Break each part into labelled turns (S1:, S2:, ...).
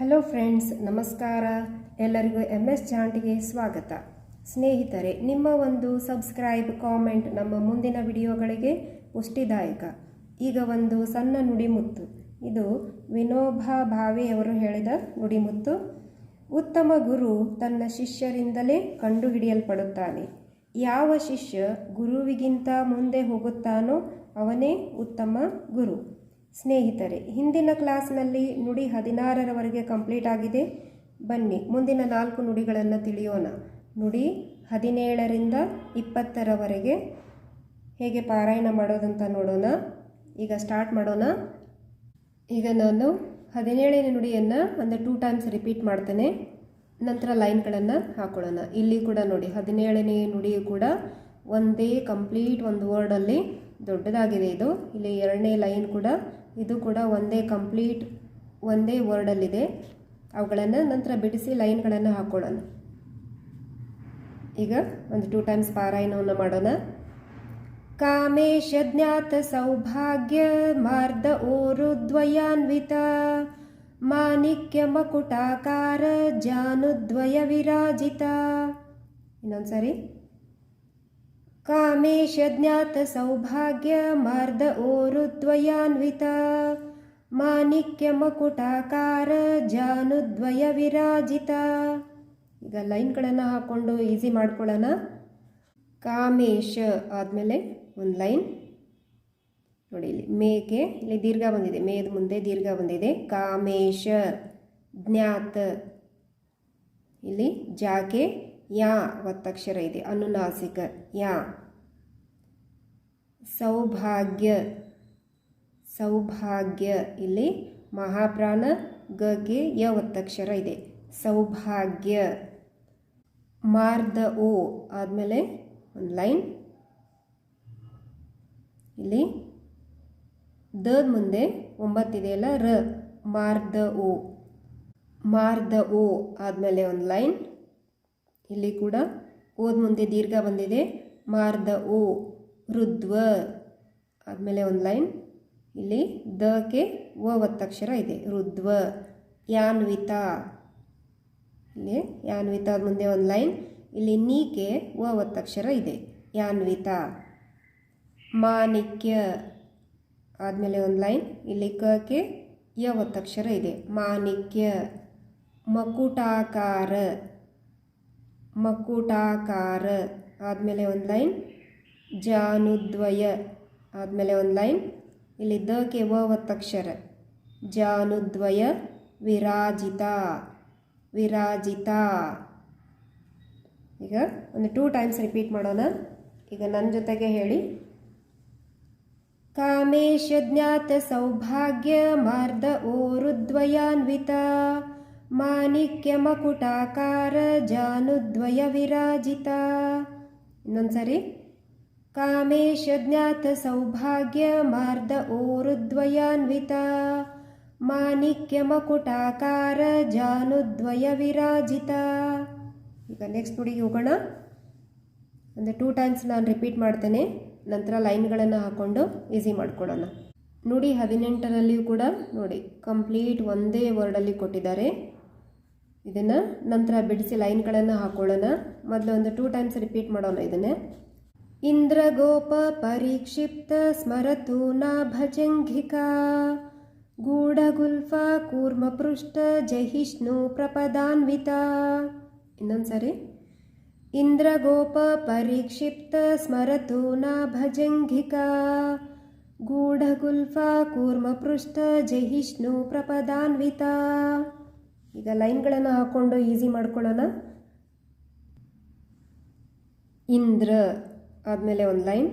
S1: Hello friends ನಮಸ್ಕಾರ. ಎಲ್ಲರಿಗೂ M S ಚಾಂಟ್ಗೆ ಸ್ವಾಗತ. ಸ್ನೇಹಿತರೆ, ನಿಮ್ಮ ಒಂದು ಸಬ್ಸ್ಕ್ರೈಬ್ ಕಾಮೆಂಟ್ ನಮ್ಮ ಮುಂದಿನ ವಿಡಿಯೋಗಳಿಗೆ ಪುಷ್ಟಿದಾಯಕ. ಈಗ ಒಂದು ಸಣ್ಣ ನುಡಿಮುತ್ತು. ಇದು ವಿನೋಬಾ ಭಾವೆಯವರು ಹೇಳಿದ ನುಡಿಮುತ್ತು. ಉತ್ತಮ ಗುರು ತನ್ನ ಶಿಷ್ಯರಿಂದಲೇ ಕಂಡುಹಿಡಿಯಲ್ಪಡುತ್ತಾನೆ. ಯಾವ ಶಿಷ್ಯ ಗುರುವಿಗಿಂತ ಮುಂದೆ ಹೋಗುತ್ತಾನೋ ಅವನೇ ಉತ್ತಮ ಗುರು. ಸ್ನೇಹಿತರೆ, ಹಿಂದಿನ ಕ್ಲಾಸ್ನಲ್ಲಿ ನುಡಿ ಹದಿನಾರರವರೆಗೆ ಕಂಪ್ಲೀಟ್ ಆಗಿದೆ. ಬನ್ನಿ, ಮುಂದಿನ ನಾಲ್ಕು ನುಡಿಗಳನ್ನು ತಿಳಿಯೋಣ. ನುಡಿ ಹದಿನೇಳರಿಂದ ಇಪ್ಪತ್ತರವರೆಗೆ ಹೇಗೆ ಪಾರಾಯಣ ಮಾಡೋದಂತ ನೋಡೋಣ. ಈಗ ಸ್ಟಾರ್ಟ್ ಮಾಡೋಣ. ಈಗ ನಾನು ಹದಿನೇಳನೇ ನುಡಿಯನ್ನು ಅಂದರೆ ಟೂ ಟೈಮ್ಸ್ ರಿಪೀಟ್ ಮಾಡ್ತೇನೆ. ನಂತರ ಲೈನ್ಗಳನ್ನು ಹಾಕೊಳ್ಳೋಣ. ಇಲ್ಲಿ ಕೂಡ ನೋಡಿ, ಹದಿನೇಳನೇ ನುಡಿಯು ಕೂಡ ಒಂದೇ ಕಂಪ್ಲೀಟ್ ಒಂದು ವರ್ಡಲ್ಲಿ ದೊಡ್ಡದಾಗಿದೆ ಇದು. ಇಲ್ಲಿ ಎರಡನೇ ಲೈನ್ ಕೂಡ ಇದು ಕೂಡ ಒಂದೇ ಕಂಪ್ಲೀಟ್, ಒಂದೇ ವರ್ಡಲ್ಲಿದೆ. ಅವುಗಳನ್ನು ನಂತರ ಬಿಡಿಸಿ ಲೈನ್ಗಳನ್ನು ಹಾಕ್ಕೊಳ್ಳೋಣ ಈಗ ಒಂದು ಟೂ ಟೈಮ್ಸ್ ಪಾರಾಯಣವನ್ನು ಮಾಡೋಣ. ಕಾಮೇಶ ಜ್ಞಾತ ಸೌಭಾಗ್ಯ ಮಾರ್ದ ಓರುದ್ವಯಾನ್ವಿತ ಮಾಣಿಕ್ಯ ಮಕುಟಾಕಾರ ಜಾನುದ್ವಯ ವಿರಾಜಿತ. ಇನ್ನೊಂದ್ಸರಿ. ಕಾಮೇಶ ಜ್ಞಾತ ಸೌಭಾಗ್ಯ ಮಾರ್ದ ಓರುದ್ವಯಾನ್ವಿತ ಮಾಣಿಕ್ಯ ಮಕುಟಾಕಾರ ಜಾನುದ್ವಯ ವಿರಾಜಿತ. ಈಗ ಲೈನ್ಗಳನ್ನು ಹಾಕ್ಕೊಂಡು ಈಸಿ ಮಾಡ್ಕೊಳ್ಳೋಣ. ಕಾಮೇಶ ಆದಮೇಲೆ ಒಂದು ಲೈನ್. ನೋಡಿ, ಇಲ್ಲಿ ಮೇಕೆ ಇಲ್ಲಿ ದೀರ್ಘ ಬಂದಿದೆ. ಮೇದ ಮುಂದೆ ದೀರ್ಘ ಬಂದಿದೆ. ಕಾಮೇಶ ಜ್ಞಾತ. ಇಲ್ಲಿ ಜಾಕೆ ಯಾ ಒತ್ತಕ್ಷರ ಇದೆ. ಅನುನಾಸಿಕ ಯಾ. ಸೌಭಾಗ್ಯ. ಸೌಭಾಗ್ಯ ಇಲ್ಲಿ ಮಹಾಪ್ರಾಣ ಗಗೆ ಯ ಒತ್ತಕ್ಷರ ಇದೆ. ಸೌಭಾಗ್ಯ. ಮಾರ್ದ ಓ ಆದಮೇಲೆ ಒಂದು ಲೈನ್. ಇಲ್ಲಿ ದ ಮುಂದೆ ಒಂಬತ್ತಿದೆಯಲ್ಲ ರ. ಮಾರ್ದ ಓ. ಮಾರ್ದ ಓ ಆದಮೇಲೆ ಒಂದು ಲೈನ್. ಇಲ್ಲಿ ಕೂಡ ಓದ್ ಮುಂದೆ ದೀರ್ಘ ಬಂದಿದೆ. ಮಾರ್ದ ಓ. ರುದ್ವ ಆದಮೇಲೆ ಒಂದು ಲೈನ್. ಇಲ್ಲಿ ದಕ್ಕೆ ವ ಒತ್ತಕ್ಷರ ಇದೆ. ರುದ್ವ ಯಾನ್ವಿತ. ಇಲ್ಲಿ ಯಾನ್ವಿತ ಮುಂದೆ ಒಂದು ಲೈನ್. ಇಲ್ಲಿ ನೀಕೆ ವ ಒತ್ತಕ್ಷರ ಇದೆ. ಯಾನ್ವಿತ. ಮಾಣಿಕ್ಯ. ಆದಮೇಲೆ ಒಂದು ಲೈನ್. ಇಲ್ಲಿ ಕಕ್ಕೆ ಯ ಒತ್ತಕ್ಷರ ಇದೆ. ಮಾಣಿಕ್ಯ. ಮಕುಟಾಕಾರ. ಮಕುಟಾಕಾರ. ಆದಮೇಲೆ ಒಂದು ಲೈನ್. ಜಾನುದ್ವಯ. ಆದಮೇಲೆ ಒಂದು ಲೈನ್. ಇಲ್ಲಿ ದಕ್ಕೆ ವ ಒತ್ತಕ್ಷರ ಜಾನುದ್ವಯ ವಿರಾಜಿತ. ವಿರಾಜಿತ. ಈಗ ಒಂದು ಟೂ ಟೈಮ್ಸ್ ರಿಪೀಟ್ ಮಾಡೋಣ. ಈಗ ನನ್ನ ಜೊತೆಗೆ ಹೇಳಿ. ಕಾಮೇಶ ಜ್ಞಾತ ಸೌಭಾಗ್ಯ ಮಾರ್ದ ಓರುದ್ವಯಾನ್ವಿತ. ಮಾಣಿಕ್ಯ ಮಕುಟಾಕಾರ ಜಾನುದ್ವಯ ವಿರಾಜಿತ. ಇನ್ನೊಂದ್ಸರಿ. ಕಾಮೇಶ ಜ್ಞಾತ ಸೌಭಾಗ್ಯ ಮಾರ್ದ ಓರುದ್ವಯಾನ್ವಿತ ಮಾಣಿಕ್ಯ ಮಕುಟಾಕಾರ ಜಾನುದ್ವಯ ವಿರಾಜಿತ. ಈಗ ನೆಕ್ಸ್ಟ್ ನುಡಿಗೆ ಹೋಗೋಣ. ಅಂದರೆ ಟೂ ಟೈಮ್ಸ್ ನಾನು ರಿಪೀಟ್ ಮಾಡ್ತೇನೆ. ನಂತರ ಲೈನ್ಗಳನ್ನು ಹಾಕ್ಕೊಂಡು ಈಸಿ ಮಾಡ್ಕೊಳ್ಳೋಣ. ನೋಡಿ ಹದಿನೆಂಟರಲ್ಲಿಯೂ ಕೂಡ ನೋಡಿ ಕಂಪ್ಲೀಟ್ ಒಂದೇ ವರ್ಡಲ್ಲಿ ಕೊಟ್ಟಿದ್ದಾರೆ. ಇದನ್ನು ನಂತರ ಬಿಡಿಸಿ ಲೈನ್ಗಳನ್ನು ಹಾಕೊಳ್ಳೋಣ. ಮೊದಲು ಒಂದು ಟೂ ಟೈಮ್ಸ್ ರಿಪೀಟ್ ಮಾಡೋಣ ಇದನ್ನೇ. ಇಂದ್ರಗೋಪ ಪರಿಕ್ಷಿಪ್ತ ಸ್ಮರತು ನಾ ಭಜಂಘಿಕಾ ಕೂರ್ಮ ಕೂರ್ಮಪೃಷ್ಠ ಜಹಿಷ್ಣು ಪ್ರಪದಾನ್ವಿತ. ಇನ್ನೊಂದ್ಸರಿ ಇಂದ್ರಗೋಪ ಪರಿಕ್ಷಿಪ್ತ ಸ್ಮರತು ನಾ ಭಜಂಘಿಕಾ ಕೂರ್ಮ ಕೂರ್ಮಪೃಷ್ಠ ಜಹಿಷ್ಣು ಪ್ರಪದಾನ್ವಿತ. ಈಗ ಲೈನ್ಗಳನ್ನು ಹಾಕ್ಕೊಂಡು ಈಸಿ ಮಾಡ್ಕೊಳ್ಳೋಣ. ಇಂದ್ರ ಆದಮೇಲೆ ಒಂದು ಲೈನ್.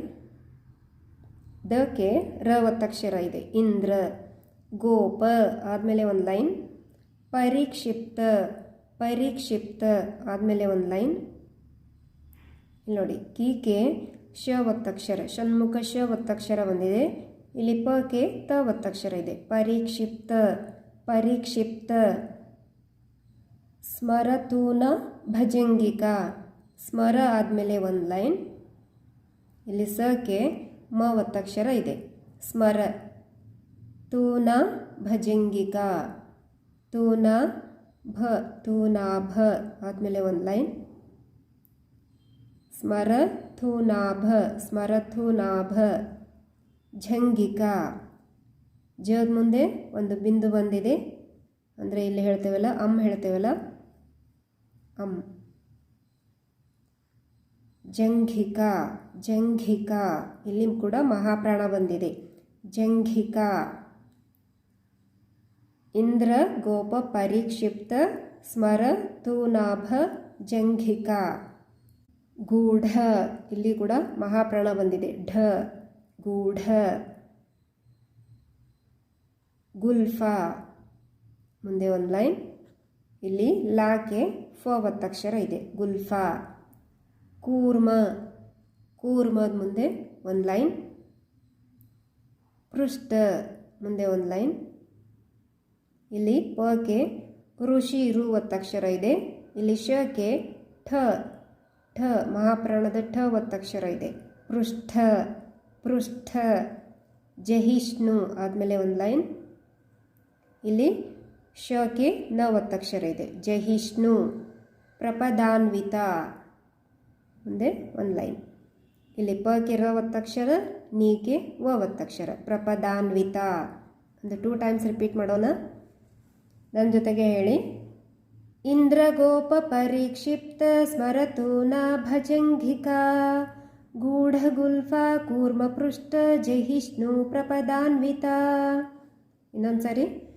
S1: ದಕ್ಕೆ ರ ಒತ್ತಕ್ಷರ ಇದೆ. ಇಂದ್ರ, ಗೋಪ ಆದಮೇಲೆ ಒಂದು ಲೈನ್. ಪರೀಕ್ಷಿಪ್ತ ಪರೀಕ್ಷಿಪ್ತ ಆದಮೇಲೆ ಒಂದು ಲೈನ್. ಇಲ್ಲಿ ನೋಡಿ ಕೀಕೆ ಶ ಒತ್ತಕ್ಷರ ಷಣ್ಮುಖ ಶ ಒತ್ತಕ್ಷರ ಬಂದಿದೆ. ಇಲ್ಲಿ ಪ ಕೆ ತ ಒತ್ತಕ್ಷರ ಇದೆ. ಪರೀಕ್ಷಿಪ್ತ ಪರೀಕ್ಷಿಪ್ತ. ಸ್ಮರತೂನ ಭಜಂಗಿಕ. ಸ್ಮರ ಆದಮೇಲೆ ಒಂದು ಲೈನ್. ಇಲ್ಲಿ ಸಕ್ಕೆ ಮ ಒತ್ತಕ್ಷರ ಇದೆ. ಸ್ಮರ. ತೂನ ಭಜಂಗಿಕ. ತೂನ ಭ ತೂನಾಭ ಆದಮೇಲೆ ಒಂದು ಲೈನ್. ಸ್ಮರ ಥೂನಾಭ ಸ್ಮರಥೂನಾಭ ಝಂಗಿಕ. ಜದ ಮುಂದೆ ಒಂದು ಬಿಂದು ಬಂದಿದೆ. ಅಂದರೆ ಇಲ್ಲಿ ಹೇಳ್ತೇವಲ್ಲ, ಅಮ್ ಹೇಳ್ತೇವಲ್ಲ. ಅಮ್. ಜಂಘಿಕಾ ಜಂಘಿಕಾ ಇಲ್ಲಿ ಕೂಡ ಮಹಾಪ್ರಾಣ ಬಂದಿದೆ. ಜಂಘಿಕಾ, ಇಂದ್ರ, ಗೋಪ, ಪರಿಕ್ಷಿಪ್ತ, ಸ್ಮರ, ತೂನಾಭ, ಜಂಘಿಕಾ, ಗೂಢ ಇಲ್ಲಿ ಕೂಡ ಮಹಾಪ್ರಾಣ ಬಂದಿದೆ. ಢ, ಗೂಢ, ಗುಲ್ಫಾ. ಮುಂದೆ ಒಂದು ಲೈನ್. ಇಲ್ಲಿ ಲಾಕೆ ಫ ಒತ್ತಕ್ಷರ ಇದೆ. ಗುಲ್ಫಾ. ಕೂರ್ಮ. ಕೂರ್ಮದ ಮುಂದೆ ಒಂದು ಲೈನ್. ಪೃಷ್ಠ ಮುಂದೆ ಒಂದು ಲೈನ್. ಇಲ್ಲಿ ಪಕ್ಕೆ ಋಷಿ ರು ಒತ್ತಕ್ಷರ ಇದೆ. ಇಲ್ಲಿ ಶಕ್ಕೆ ಠ ಠ, ಮಹಾಪ್ರಾಣದ ಠ ಒತ್ತಕ್ಷರ ಇದೆ. ಪೃಷ್ಠ ಪೃಷ್ಠ, ಜಹಿಷ್ಣು ಆದಮೇಲೆ ಒಂದು ಲೈನ್. ಇಲ್ಲಿ ಶಕ್ಕೆ ನ ಒತ್ತಕ್ಷರ ಇದೆ. ಜಹಿಷ್ಣು, ಪ್ರಪದಾನ್ವಿತ. ಮುಂದೆ ಒಂದು ಲೈನ್. ಇಲ್ಲಿ ಪಕ್ಕಿರೋ ಒತ್ತಕ್ಷರ ನೀಕೆ ವ ಒತ್ತಕ್ಷರ ಪ್ರಪದಾನ್ವಿತ. ಒಂದು ಟೂ ಟೈಮ್ಸ್ ರಿಪೀಟ್ ಮಾಡೋಣ. ನನ್ನ ಜೊತೆಗೆ ಹೇಳಿ. ಇಂದ್ರಗೋಪ ಪರಿಕ್ಷಿಪ್ತ ಸ್ಮರತು ನಾ ಭಜಂಘಿಕಾ ಗೂಢಗುಲ್ಫಾ ಕೂರ್ಮಪೃಷ್ಠ ಜಹಿಷ್ಣು ಪ್ರಪದಾನ್ವಿತ. ಇನ್ನೊಂದ್ಸರಿ.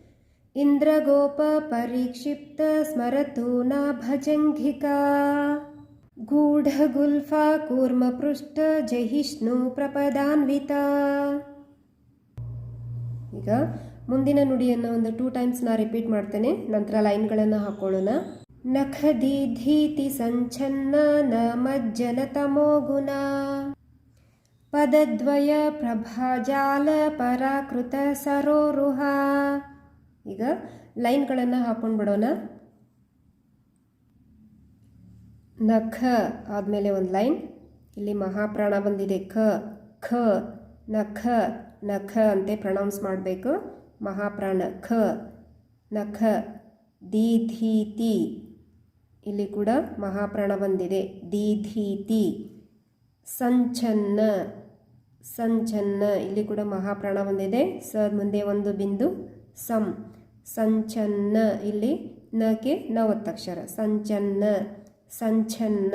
S1: ಇಂದ್ರಗೋಪ ಪರಿಕ್ಷಿಪ್ತ ಸ್ಮರತು ನಾ ಭಜಂಘಿಕಾ ಕೂರ್ಮಪೃಷ್ಠ ಜಹಿಷ್ಣು ಪ್ರಪದಾನ್ವಿತ. ಈಗ ಮುಂದಿನ ನುಡಿಯನ್ನು ಒಂದು ಟೂ ಟೈಮ್ಸ್ ನಾ ರಿಪೀಟ್ ಮಾಡ್ತೇನೆ. ನಂತರ ಲೈನ್ಗಳನ್ನು ಹಾಕೊಳ್ಳೋಣ. ನಖದೀಧೀತಿ ಸಂಚನ್ನ ನ ಮಜ್ಜನ ತಮೋ ಗುಣ. ಪದದ್ವಯ ಪ್ರಭಾಜಾಲ ಪರಾಕೃತ ಸರೋರುಹ. ಈಗ ಲೈನ್ಗಳನ್ನು ಹಾಕೊಂಡು ನಖ ಆದಮೇಲೆ ಒಂದು ಲೈನ್. ಇಲ್ಲಿ ಮಹಾಪ್ರಾಣ ಬಂದಿದೆ. ಖ ಖ ನಖ ನಖ ಅಂತೆ ಪ್ರೊನೌನ್ಸ್ ಮಾಡಬೇಕು. ಮಹಾಪ್ರಾಣ, ಖ ನಖ ದೀಧೀತಿ ಇಲ್ಲಿ ಕೂಡ ಮಹಾಪ್ರಾಣ ಬಂದಿದೆ. ದೀಧೀತಿ ಸಂಚನ್ನ ಸಂಚನ್ನ. ಇಲ್ಲಿ ಕೂಡ ಮಹಾಪ್ರಾಣ ಬಂದಿದೆ. ಸ ಮುಂದೆ ಒಂದು ಬಿಂದು. ಸಂ. ಸಂಚನ್ನ. ಇಲ್ಲಿ ನಗೆ ನವತ್ತಕ್ಷರ ಸಂಚನ್ನ. ಸಂಚನ್ನ,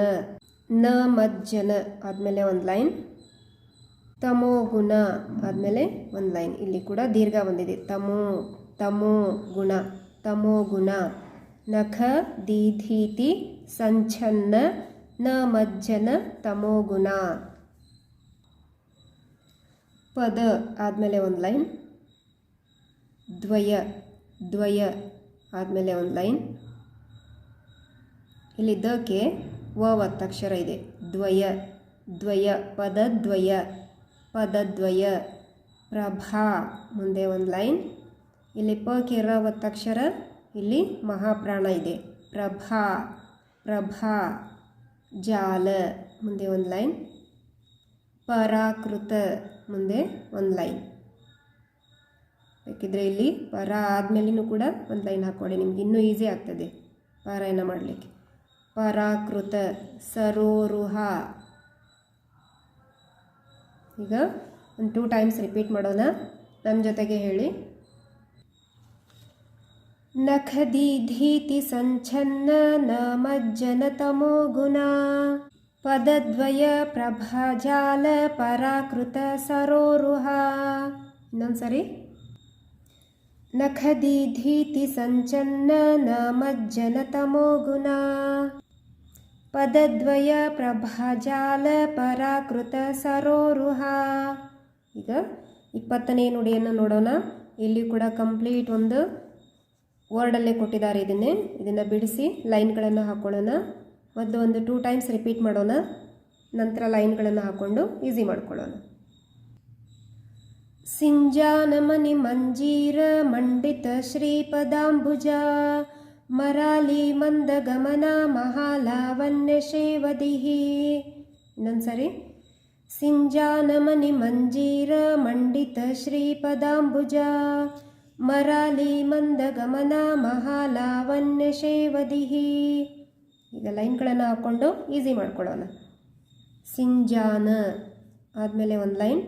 S1: ನ ಮಜ್ಜನ ಆದಮೇಲೆ ಒಂದು ಲೈನ್, ತಮೋ ಗುಣ ಆದಮೇಲೆ ಒಂದು ಲೈನ್. ಇಲ್ಲಿ ಕೂಡ ದೀರ್ಘ ಬಂದಿದೆ. ತಮೋ ತಮೋ ಗುಣ ತಮೋ ಗುಣ. ನಖ, ದೀಧೀತಿ, ಸಂಚನ್ನ, ನ ಮಜ್ಜನ, ತಮೋ ಗುಣ. ಪದ ಆದಮೇಲೆ ಒಂದು ಲೈನ್, ದ್ವಯ ದ್ವಯ ಆದಮೇಲೆ ಒಂದು ಲೈನ್. ಇಲ್ಲಿ ದಕ್ಕೆ ವ ಒತ್ತಕ್ಷರ ಇದೆ. ದ್ವಯ ದ್ವಯ, ಪದದ್ವಯ ಪದದ್ವಯ, ಪ್ರಭಾ. ಮುಂದೆ ಒಂದು ಲೈನ್. ಇಲ್ಲಿ ಪ ಕೆರ ಒತ್ತಕ್ಷರ ಇಲ್ಲಿ ಮಹಾಪ್ರಾಣ ಇದೆ. ಪ್ರಭಾ ಪ್ರಭಾ, ಜಾಲ. ಮುಂದೆ ಒಂದು ಲೈನ್. ಪರಾಕೃತ, ಮುಂದೆ ಒಂದು ಲೈನ್. ಬೇಕಿದ್ರೆ ಇಲ್ಲಿ ಪರ ಆದಮೇಲೆನೂ ಕೂಡ ಒಂದು ಲೈನ್ ಹಾಕ್ಕೊಳ್ಳಿ. ನಿಮ್ಗೆ ಇನ್ನೂ ಈಸಿ ಆಗ್ತದೆ ಪಾರಾಯಣ ಮಾಡಲಿಕ್ಕೆ. ಪರಾಕೃತ ಸರೋರುಹ. ಈಗ ಒಂದು ಟೂ ಟೈಮ್ಸ್ ರಿಪೀಟ್ ಮಾಡೋಣ. ನಮ್ಮ ಜೊತೆಗೆ ಹೇಳಿ. ನಖದೀಧೀತಿ ಸಂಚನ್ನ ನ ಮಜ್ಜನ ತಮೋ ಗುಣ. ಪದದ್ವಯ ಪ್ರಭಾಜಾಲ ಪರಾಕೃತ ಸರೋರುಹ. ಇನ್ನೊಂದ್ಸರಿ ನಖದೀಧೀತಿ ಸಂಚನ್ನ ನ ಮಜ್ಜನ ತಮೋ ಗುಣ. ಪದದ್ವಯ ಸರೋರುಹ. ಈಗ ಇಪ್ಪತ್ತನೇ ನುಡಿಯನ್ನು ನೋಡೋಣ. ಇಲ್ಲಿ ಕೂಡ ಕಂಪ್ಲೀಟ್ ಒಂದು ವರ್ಡಲ್ಲೇ ಕೊಟ್ಟಿದ್ದಾರೆ ಇದನ್ನೇ. ಇದನ್ನು ಬಿಡಿಸಿ ಲೈನ್ಗಳನ್ನು ಹಾಕ್ಕೊಳ್ಳೋಣ ಮೊದಲು ಒಂದು ಟೂ ಟೈಮ್ಸ್ ರಿಪೀಟ್ ಮಾಡೋಣ. ನಂತರ ಲೈನ್ಗಳನ್ನು ಹಾಕ್ಕೊಂಡು ಈಸಿ ಮಾಡ್ಕೊಳ್ಳೋಣ. ಸಿಂಜಾನಮನಿ ಮಂಜೀರ ಮಂಡಿತ ಶ್ರೀಪದಾಂಬುಜ. ಮರಾಲಿ ಮಂದಗಮನ ಮಹಾಲಾವಣ್ಯ ಶೇವದಿಹಿ. ಇನ್ನೊಂದ್ಸರಿ ಸಿಂಜಾನಮನಿ ಮಂಜೀರ ಮಂಡಿತ ಶ್ರೀಪದಾಂಬುಜ ಮರಾಲಿ ಮಂದಗಮನ ಮಹಾಲಾವಣ್ಯ ಶೇವದಿಹಿ. ಈಗ ಲೈನ್ಗಳನ್ನು ಹಾಕ್ಕೊಂಡು ಈಸಿ ಮಾಡ್ಕೊಳ್ಳೋಣ. ಸಿಂಜಾನ ಆದಮೇಲೆ ಒಂದು ಲೈನ್.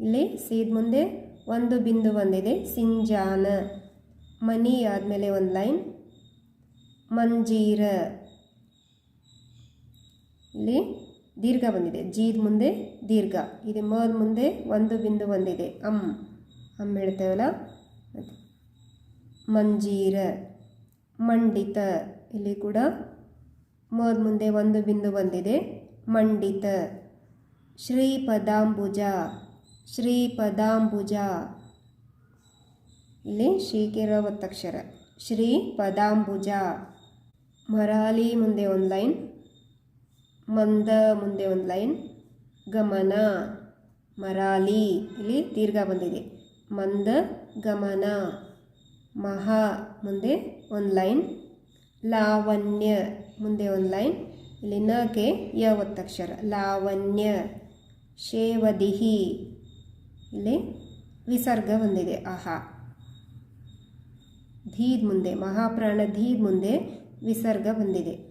S1: ಇಲ್ಲಿ ಸೀದ್ ಮುಂದೆ ಒಂದು ಬಿಂದು ಬಂದಿದೆ. ಸಿಂಜಾನ. ಮನಿ ಆದಮೇಲೆ ಒಂದು ಲೈನ್. ಮಂಜೀರ. ಇಲ್ಲಿ ದೀರ್ಘ ಬಂದಿದೆ. ಜೀದ್ ಮುಂದೆ ದೀರ್ಘ. ಇದು ಮದ್ ಮುಂದೆ, ಒಂದು ಬಿಂದು ಬಂದಿದೆ ಅಮ್. ಅಮ್ ಹೇಳ್ತೇವಲ್ಲ? ಮಂಜೀರ. ಮಂಡಿತ. ಇಲ್ಲಿ ಕೂಡ ಮದ್ ಮುಂದೆ ಒಂದು ಬಿಂದು ಬಂದಿದೆ. ಮಂಡಿತ. ಶ್ರೀಪದಾಂಬುಜ. ಶ್ರೀಪದಾಂಬುಜ. ಇಲ್ಲಿ ಶೀಕಿರ ಒತ್ತಕ್ಷರ ಶ್ರೀ ಪದಾಂಬುಜ. ಮರಾಲಿ ಮುಂದೆ ಒಂದು ಲೈನ್, ಮಂದ ಮುಂದೆ ಒಂದು ಲೈನ್, ಗಮನ ಮರಾಲಿ ಇಲ್ಲಿ ದೀರ್ಘ ಬಂದಿದೆ. ಮಂದ, ಗಮನ, ಮಹಾ ಮುಂದೆ ಒಂದು ಲೈನ್, ಲಾವಣ್ಯ ಮುಂದೆ ಒಂದು ಲೈನ್ ಇಲ್ಲಿ ನಗೆ ಯ ಒತ್ತಕ್ಷರ ಲಾವಣ್ಯ, ಶೇವದಿಹಿ. ಇಲ್ಲಿ ವಿಸರ್ಗ ಬಂದಿದೆ. ಆಹಾ. ಧೀದ್ ಮುಂದೆ ಮಹಾಪ್ರಾಣ ಧೀದ್ ಮುಂದೆ ವಿಸರ್ಗ ಬಂದಿದೆ.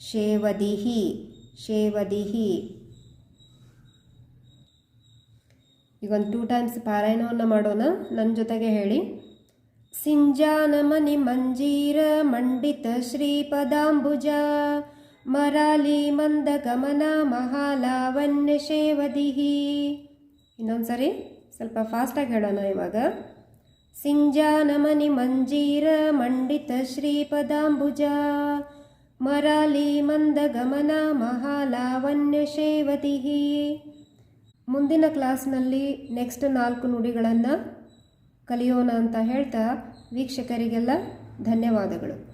S1: ಶೇವದಿಹಿ ಶೇವದಿಹಿ. ಈಗ ಒಂದು ಟೂ ಟೈಮ್ಸ್ ಪಾರಾಯಣವನ್ನು ಮಾಡೋಣ. ನನ್ನ ಜೊತೆಗೆ ಹೇಳಿ. ಸಿಂಜಾನಮನಿ ಮಂಜೀರ ಮಂಡಿತ ಶ್ರೀಪದಾಂಬುಜ. ಮರಾಲಿ ಮಂದ ಗಮನ ಮಹಾಲಾವಣ್ಯ ಶೇವದಿಹಿ. ಇನ್ನೊಂದ್ಸರಿ ಸ್ವಲ್ಪ ಫಾಸ್ಟಾಗಿ ಹೇಳೋಣ ಇವಾಗ. ಸಿಂಜಾನಮನಿ ಮಂಜೀರ ಮಂಡಿತ ಶ್ರೀಪದಾಂಬುಜ. ಮರಾಲಿ ಮಂದ ಗಮನ ಮಹಾಲಾವಣ್ಯ ಶೇವತಿಹಿ. ಮುಂದಿನ ಕ್ಲಾಸ್ನಲ್ಲಿ ನೆಕ್ಸ್ಟ್ ನಾಲ್ಕು ನುಡಿಗಳನ್ನು ಕಲಿಯೋಣ ಅಂತ ಹೇಳ್ತಾ ವೀಕ್ಷಕರಿಗೆಲ್ಲ ಧನ್ಯವಾದಗಳು.